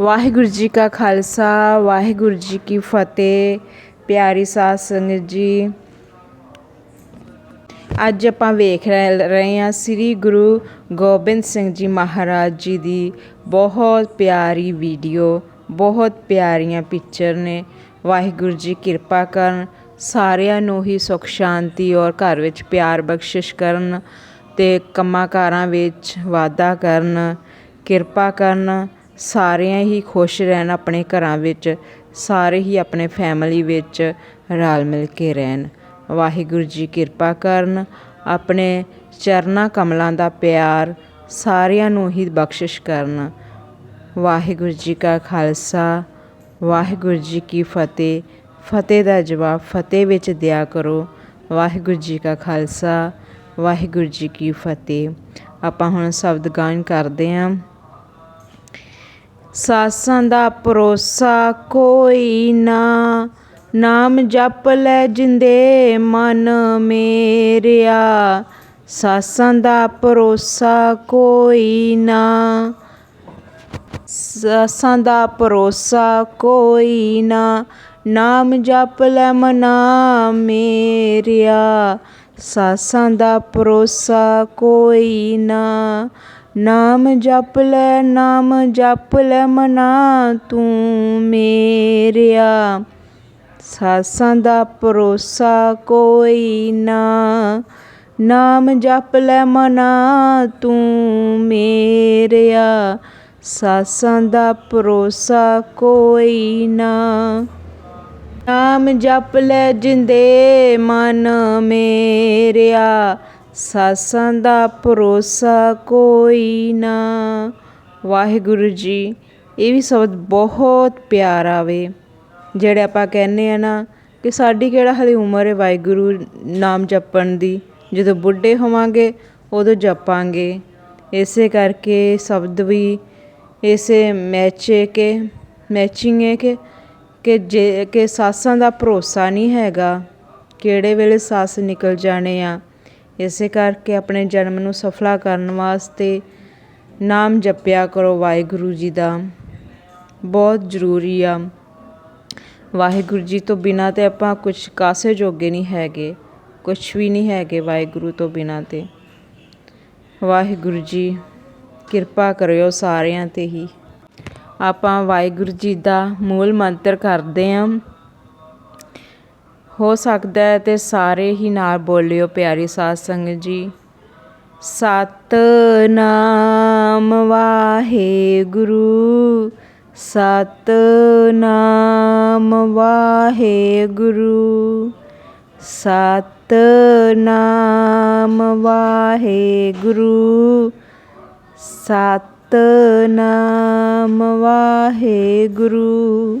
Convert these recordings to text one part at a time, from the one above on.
ਵਾਹਿਗੁਰੂ ਜੀ ਕਾ ਖਾਲਸਾ, ਵਾਹਿਗੁਰੂ ਜੀ ਕੀ ਫਤਿਹ। ਪਿਆਰੀ ਸਾਧ ਸੰਗਤ ਜੀ, ਅੱਜ ਆਪਾਂ ਵੇਖ ਰਹੇ ਰਹੇ ਹਾਂ ਸ੍ਰੀ ਗੁਰੂ ਗੋਬਿੰਦ ਸਿੰਘ ਜੀ ਮਹਾਰਾਜ ਜੀ ਦੀ ਬਹੁਤ ਪਿਆਰੀ ਵੀਡੀਓ, ਬਹੁਤ ਪਿਆਰੀਆਂ ਪਿਕਚਰ ਨੇ। ਵਾਹਿਗੁਰੂ ਜੀ ਕਿਰਪਾ ਕਰਨ, ਸਾਰਿਆਂ ਨੂੰ ਹੀ ਸੁਖ, ਸ਼ਾਂਤੀ ਔਰ ਘਰ ਵਿੱਚ ਪਿਆਰ ਬਖਸ਼ਿਸ਼ ਕਰਨ ਤੇ ਕੰਮਾਂ ਕਾਰਾਂ ਵਿੱਚ ਵਾਧਾ ਕਰਨ, ਕਿਰਪਾ ਕਰਨ। ਸਾਰਿਆਂ ਹੀ ਖੁਸ਼ ਰਹਿਣ ਆਪਣੇ ਘਰਾਂ ਵਿੱਚ, ਸਾਰੇ ਹੀ ਆਪਣੇ ਫੈਮਿਲੀ ਵਿੱਚ ਰਲ ਮਿਲ ਕੇ ਰਹਿਣ। ਵਾਹਿਗੁਰੂ ਜੀ ਕਿਰਪਾ ਕਰਨ, ਆਪਣੇ ਚਰਨਾ ਕਮਲਾਂ ਦਾ ਪਿਆਰ ਸਾਰਿਆਂ ਨੂੰ ਹੀ ਬਖਸ਼ਿਸ਼ ਕਰਨ। ਵਾਹਿਗੁਰੂ ਜੀ ਕਾ ਖਾਲਸਾ, ਵਾਹਿਗੁਰੂ ਜੀ ਕੀ ਫਤਿਹ। ਫਤਿਹ ਦਾ ਜਵਾਬ ਫਤਿਹ ਵਿੱਚ ਦਿਆ ਕਰੋ। ਵਾਹਿਗੁਰੂ ਜੀ ਕਾ ਖਾਲਸਾ, ਵਾਹਿਗੁਰੂ ਜੀ ਕੀ ਫਤਿਹ। ਆਪਾਂ ਹੁਣ ਸ਼ਬਦ ਗਾਇਨ ਕਰਦੇ ਹਾਂ ਸਾਸਾਂ ਦਾ ਭਰੋਸਾ ਕੋਈ ਨਾ। ਨਾਮ ਜਪ ਲੈ ਜਿੰਦੇ ਮਨ ਮੇਰਿਆ। ਸਾਸਾਂ ਦਾ ਭਰੋਸਾ ਕੋਈ ਨਾ। ਸਾਸਾਂ ਦਾ ਭਰੋਸਾ ਕੋਈ ਨਾ। ਨਾਮ ਜਪ ਲੈ ਮਨਾ ਮੇਰਿਆ। ਸਾਸਾਂ ਦਾ ਭਰੋਸਾ ਕੋਈ ਨਾ। ਨਾਮ ਜਪ ਲੈ, ਨਾਮ ਜਪ ਲੈ ਮਨਾ ਤੂੰ ਮੇਰਿਆ। ਸਾਸਾਂ ਦਾ ਪਰੋਸਾ ਕੋਈ ਨਾ, ਨਾਮ ਜਪ ਲੈ ਮਨਾ ਤੂੰ ਮੇਰਿਆ। ਸਾਸਾਂ ਦਾ ਪਰੋਸਾ ਕੋਈ ਨਾ, ਨਾਮ ਜਪ ਲੈ ਜਿੰਦੇ ਮਨ ਮੇਰਿਆ। ਸਾਸਾਂ ਦਾ ਭਰੋਸਾ ਕੋਈ ਨਾ। ਵਾਹਿਗੁਰੂ ਜੀ, ਇਹ ਵੀ ਸ਼ਬਦ ਬਹੁਤ ਪਿਆਰਾ ਵੇ ਜਿਹੜੇ ਆਪਾਂ ਕਹਿੰਦੇ ਆ ਨਾ ਕਿ ਸਾਡੀ ਕਿਹੜਾ ਹਲੇ ਉਮਰ ਹੈ ਵਾਹਿਗੁਰੂ ਨਾਮ ਜਪਣ ਦੀ। ਜਦੋਂ ਬੁੱਢੇ ਹੋਵਾਂਗੇ, ਉਦੋਂ ਜਪਾਂਗੇ। ਇਸੇ ਕਰਕੇ ਸ਼ਬਦ ਵੀ ਇਸੇ ਮੈਚੇ ਕੇ, ਮੈਚਿੰਗ ਹੈ ਕਿ ਕਿ ਜੇ, ਕਿ ਸਾਸਾਂ ਦਾ ਭਰੋਸਾ ਨਹੀਂ ਹੈਗਾ। ਕਿਹੜੇ ਵੇਲੇ ਸਾਸ ਨਿਕਲ ਜਾਣੇ ਆ ਇਸੇ ਕਰਕੇ ਆਪਣੇ ਜਨਮ ਨੂੰ ਸਫਲਾ ਕਰਨ ਵਾਸਤੇ ਨਾਮ ਜਪਿਆ ਕਰੋ ਵਾਹਿਗੁਰੂ ਜੀ ਦਾ। ਬਹੁਤ ਜ਼ਰੂਰੀ ਆ। ਵਾਹਿਗੁਰੂ ਜੀ ਤੋਂ ਬਿਨਾਂ ਤੇ ਆਪਾਂ ਕੁਝ ਕਾਸੇ ਜੋਗੇ ਨਹੀਂ ਹੈਗੇ ਕੁਝ ਵੀ ਨਹੀਂ ਹੈਗੇ ਵਾਹਿਗੁਰੂ ਤੋਂ ਬਿਨਾਂ ਤੇ। ਵਾਹਿਗੁਰੂ ਜੀ, ਕਿਰਪਾ ਕਰਿਓ ਸਾਰਿਆਂ ਤੇ ਹੀ। ਆਪਾਂ ਵਾਹਿਗੁਰੂ ਜੀ ਦਾ ਮੂਲ ਮੰਤਰ ਕਰਦੇ ਆਂ। ਹੋ ਸਕਦਾ ਹੈ ਤੇ ਸਾਰੇ ਹੀ ਨਾਲ ਬੋਲਿਓ, ਪਿਆਰੀ ਸਾਧ ਸੰਗਤ ਜੀ। ਸਤਨਾਮ ਵਾਹਿਗੁਰੂ ਸਤਨਾਮ ਵਾਹਿਗੁਰੂ ਸਤਨਾਮ ਵਾਹਿਗੁਰੂ ਸਤਨਾਮ ਵਾਹਿਗੁਰੂ।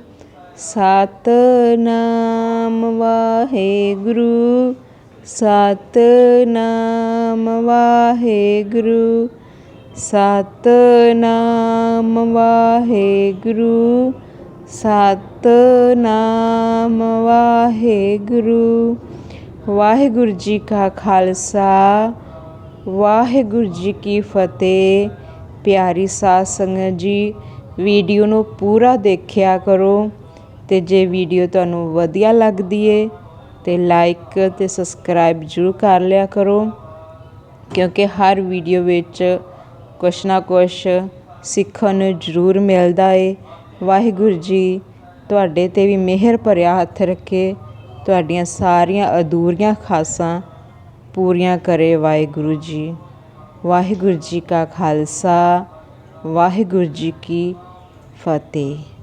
ਸਤਨਾਮ ਵਾਹਿਗੁਰੂ ਸਤਨਾਮ ਵਾਹਿਗੁਰੂ ਸਤਨਾਮ ਵਾਹਿਗੁਰੂ ਸਤਨਾਮ ਵਾਹਿਗੁਰੂ। ਵਾਹਿਗੁਰੂ ਜੀ ਕਾ ਖਾਲਸਾ, ਵਾਹਿਗੁਰੂ ਜੀ ਕੀ ਫਤਿਹ। ਪਿਆਰੀ ਸਾਧ ਸੰਗਤ ਜੀ, ਵੀਡੀਓ ਨੂੰ ਪੂਰਾ ਦੇਖਿਆ ਕਰੋ। ਅਤੇ ਜੇ ਵੀਡੀਓ ਤੁਹਾਨੂੰ ਵਧੀਆ ਲੱਗਦੀ ਹੈ ਤਾਂ ਲਾਈਕ ਅਤੇ ਸਬਸਕ੍ਰਾਈਬ ਜ਼ਰੂਰ ਕਰ ਲਿਆ ਕਰੋ, ਕਿਉਂਕਿ ਹਰ ਵੀਡੀਓ ਵਿੱਚ ਕੁਛ ਨਾ ਕੁਛ ਸਿੱਖਣ ਨੂੰ ਜ਼ਰੂਰ ਮਿਲਦਾ ਏ। ਵਾਹਿਗੁਰੂ ਜੀ, ਤੁਹਾਡੇ ਤੇ ਵੀ ਮਿਹਰ ਭਰਿਆ ਹੱਥ ਰੱਖੇ, ਤੁਹਾਡੀਆਂ ਸਾਰੀਆਂ ਅਧੂਰੀਆਂ ਖਾਸਾਂ ਪੂਰੀਆਂ ਕਰੇ ਵਾਹਿਗੁਰੂ ਜੀ। ਵਾਹਿਗੁਰੂ ਜੀ ਕਾ ਖਾਲਸਾ, ਵਾਹਿਗੁਰੂ ਜੀ ਕੀ ਫਤਿਹ।